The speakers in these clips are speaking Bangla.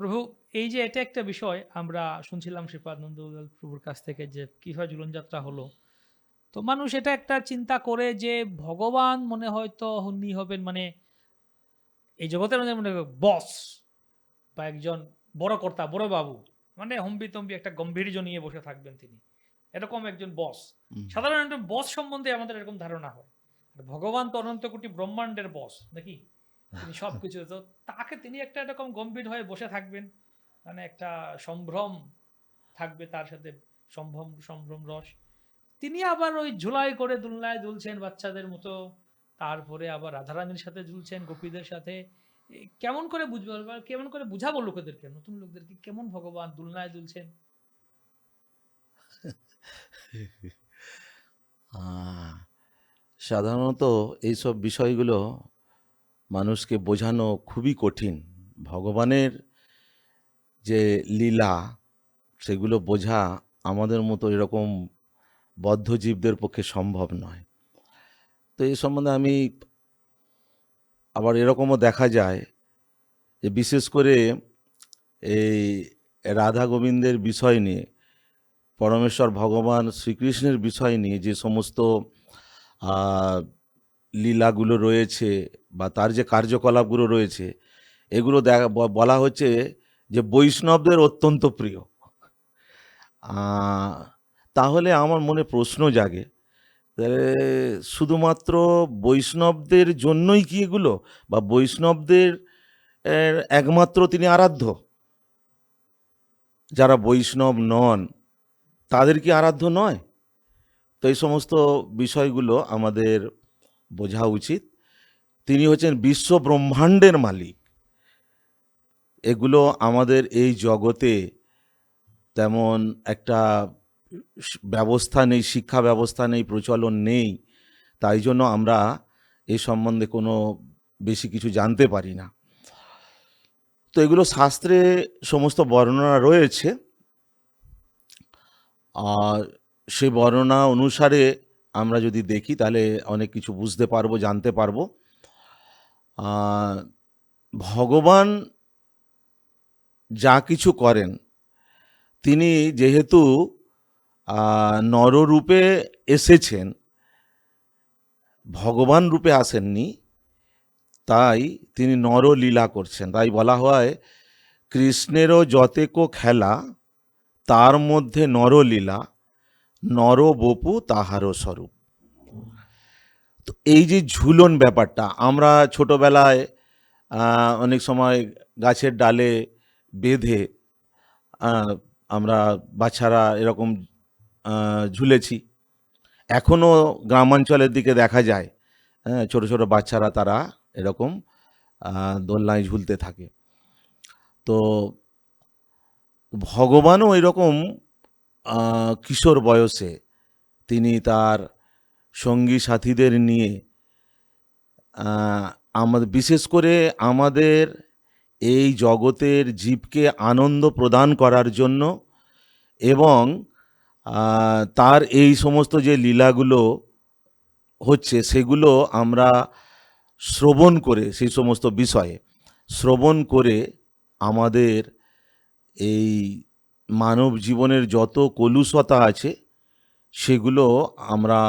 প্রভু এই যে এটা একটা বিষয় আমরা শুনছিলাম শ্রীপাদানন্দ প্রভুর কাছ থেকে যে কীভাবে ঝুলনযাত্রা হলো। তো মানুষ এটা একটা চিন্তা করে যে ভগবান মনে হয়তো উনি হবেন মানে এই জগতের মধ্যে মনে বস বা একজন বড় কর্তা বড় বাবু। মানে হম্বি তম্বি একটা গম্ভীর্য নিয়ে বসে থাকবেন তিনি। এরকম একজন বস। হুম। সাধারণ বস সম্বন্ধে আমাদের এরকম ধারণা হয়। ভগবান তো অনন্ত কোটি ব্রহ্মাণ্ডের বস নাকি? তিনি সবকিছু তো তাকে তিনি একটা এরকম গম্ভীর হয়ে বসে থাকবেন। মানে একটা সম্ভ্রম থাকবে তার সাথে, সম্ভ্রম সম্ভ্রম রস। তিনি আবার ওই ঝুলাই করে দুলনায় দুলছেন বাচ্চাদের মতো। তারপরে আবার রাধারানীর সাথে ঝুলছেন গোপীদের সাথে। কেমন করে বুঝব? কেমন করে বুঝাবো লোকেদেরকে? নতুন লোকদেরকে কেমন ভগবান দুলনায় দুলছেন? সাধারণত এইসব বিষয়গুলো মানুষকে বোঝানো খুবই কঠিন। ভগবানের যে লীলা, সেগুলো বোঝা আমাদের মতো এরকম বদ্ধজীবদের পক্ষে সম্ভব নয়। তো এই সম্বন্ধে আমি আবার এরকমও দেখা যায় যে বিশেষ করে এই রাধা গোবিন্দের বিষয় নিয়ে, পরমেশ্বর ভগবান শ্রীকৃষ্ণের বিষয় নিয়ে যে সমস্ত লীলাগুলো রয়েছে বা তার যে কার্যকলাপগুলো রয়েছে, এগুলো দেখা বলা হচ্ছে যে বৈষ্ণবদের অত্যন্ত প্রিয়। তাহলে আমার মনে প্রশ্ন জাগে, তাহলে শুধুমাত্র বৈষ্ণবদের জন্যই কি এগুলো? বা বৈষ্ণবদের একমাত্র তিনি আরাধ্য? যারা বৈষ্ণব নন, তাদের কি আরাধ্য নয়? তো এই সমস্ত বিষয়গুলো আমাদের বোঝা উচিত। তিনি হচ্ছেন বিশ্ব ব্রহ্মাণ্ডের মালিক। এগুলো আমাদের এই জগতে তেমন একটা ব্যবস্থা নেই, শিক্ষা ব্যবস্থা নেই, প্রচলন নেই। তাই জন্য আমরা এ সম্বন্ধে কোনো বেশি কিছু জানতে পারি না। তো এগুলো শাস্ত্রে সমস্ত বর্ণনা রয়েছে। আর সেই বর্ণনা অনুসারে আমরা যদি দেখি, তাহলে অনেক কিছু বুঝতে পারব, জানতে পারব। ভগবান যা কিছু করেন, তিনি যেহেতু নররূপে এসেছেন, ভগবান রূপে আসেননি, তাই তিনি নরলীলা করছেন। তাই বলা হয়, কৃষ্ণেরও যতেকো খেলা, তার মধ্যে নরলীলা নর বপু তাহারও স্বরূপ। তো এই যে ঝুলন ব্যাপারটা, আমরা ছোটোবেলায় অনেক সময় গাছের ডালে বেঁধে আমরা বাচ্চারা এরকম ঝুলেছি। এখনও গ্রামাঞ্চলের দিকে দেখা যায় হ্যাঁ ছোটো ছোটো বাচ্চারা তারা এরকম দোলনায় ঝুলতে থাকে। তো ভগবানও এরকম কিশোর বয়সে তিনি তার সঙ্গী সাথীদের নিয়ে আমাদের, বিশেষ করে আমাদের এই জগতের জীবকে আনন্দ প্রদান করার জন্য এবং তার এই সমস্ত যে লীলাগুলো হচ্ছে, সেগুলো আমরা শ্রবণ করে, সেই সমস্ত বিষয়ে শ্রবণ করে আমাদের এই মানব জীবনের যত কলুষতা আছে, সেগুলো আমরা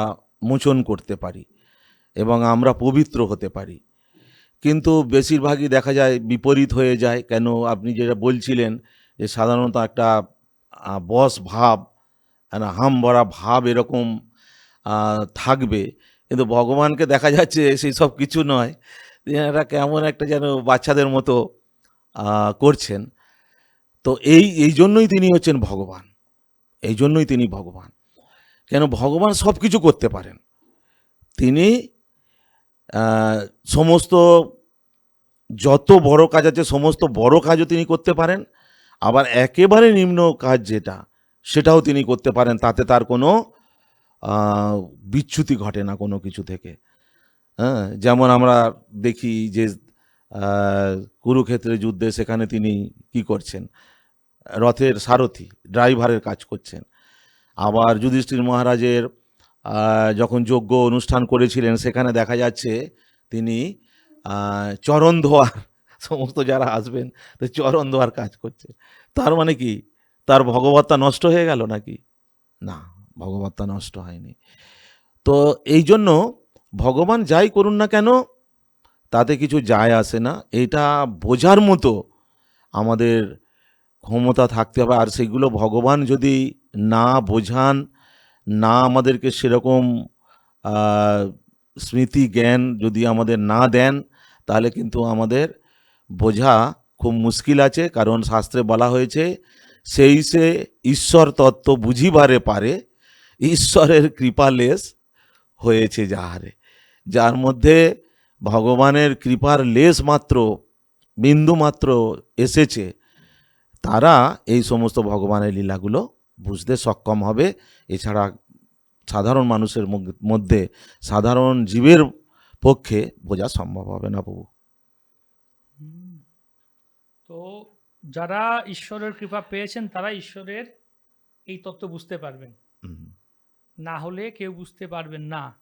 মোচন করতে পারি এবং আমরা পবিত্র হতে পারি। কিন্তু বেশিরভাগই দেখা যায় বিপরীত হয়ে যায়। কেন? আপনি যেটা বলছিলেন যে সাধারণত একটা বস ভাব একটা হাম ভরা ভাব এরকম থাকবে। কিন্তু ভগবানকে দেখা যাচ্ছে সেই সব কিছু নয়। একটা কেমন একটা যেন বাচ্চাদের মতো করছেন। তো এই এই জন্যই তিনি হচ্ছেন ভগবান। এই জন্যই তিনি ভগবান। কেন ভগবান সব কিছু করতে পারেন। তিনি সমস্ত যত বড় কাজ আছে সমস্ত বড় কাজও তিনি করতে পারেন। আবার একেবারে নিম্ন কাজ যেটা সেটাও তিনি করতে পারেন। তাতে তার কোনো বিচ্যুতি ঘটে না কোনো কিছু থেকে। হ্যাঁ যেমন আমরা দেখি যে আহ, কুরুক্ষেত্রের যুদ্ধে সেখানে তিনি কি করছেন? রথের সারথি ড্রাইভারের কাজ করছেন। আবার যুধিষ্ঠির মহারাজের যখন যোগ্য অনুষ্ঠান করেছিলেন, সেখানে দেখা যাচ্ছে তিনি চরণ ধোয়ার সমস্ত যারা আসবেন, তো চরণ ধোয়ার কাজ করছে। তার মানে কি? তার ভগবত্তা নষ্ট হয়ে গেল নাকি? না, ভগবত্তা নষ্ট হয়নি। তো এই জন্য ভগবান যাই করুন না কেন, তাতে কিছু যায় আসে না। এটা বোঝার মতো আমাদের ক্ষমতা থাকতে হবে। আর সেগুলো ভগবান যদি না বোঝান, না আমাদেরকে সেরকম স্মৃতি, জ্ঞান যদি আমাদের না দেন, তাহলে কিন্তু আমাদের বোঝা খুব মুশকিল আছে। কারণ শাস্ত্রে বলা হয়েছে, সেই সে ঈশ্বর তত্ত্ব বুঝিবারে পারে, ঈশ্বরের কৃপা লেশ হয়েছে যাহারে। যার মধ্যে ভগবানের কৃপার লেশ মাত্র বিন্দু মাত্র এসেছে। তারা এই সমস্ত ভগবানের লীলাগুলো বুঝতে সক্ষম হবে। এছাড়া সাধারণ মানুষের মধ্যে সাধারণ জীবের পক্ষে বোঝা সম্ভব হবে না প্রভু। তো যারা ঈশ্বরের কৃপা পেয়েছেন তারা ঈশ্বরের এই তত্ত্ব বুঝতে পারবেন। না হলে কেউ বুঝতে পারবেন না।